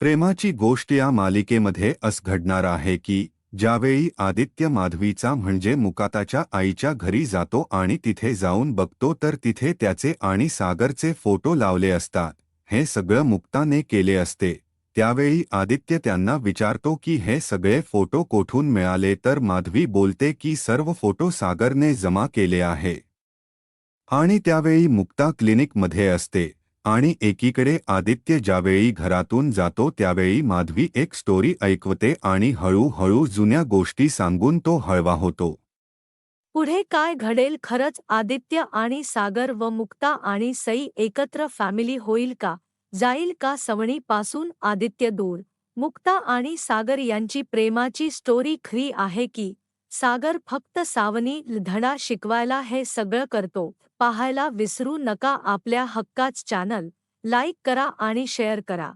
प्रेमाची गोष्ट या मालिकेमध्ये अस घडणार आहे की ज्यावेळी आदित्य माधवीचा म्हणजे मुकाताच्या आईच्या घरी जातो आणि तिथे जाऊन बघतो तर तिथे त्याचे आणि सागरचे फोटो लावले असतात. हे सगळं मुक्ताने केले असते. त्यावेळी आदित्य त्यांना विचारतो की हे सगळे फोटो कोठून मिळाले तर माधवी बोलते की सर्व फोटो सागरने जमा केले आहे. आणि त्यावेळी मुक्ता क्लिनिकमध्ये असते. आणि एकीकडे आदित्य ज्यावेळी घरातून जातो त्यावेळी माधवी एक स्टोरी ऐकवते आणि हळूहळू जुन्या गोष्टी सांगून तो हळवा होतो. पुढे काय घडेल खरंच आदित्य आणि सागर व मुक्ता आणि सई एकत्र फॅमिली होईल का? जाईल का सवणीपासून आदित्य दूर? मुक्ता आणि सागर यांची प्रेमाची स्टोरी खरी आहे की सागर फक्त सावनी धडा शिकवायला हे सगळं करतो. पाहायला विसरू नका आपल्या हक्काच चॅनल लाईक करा आणि शेअर करा.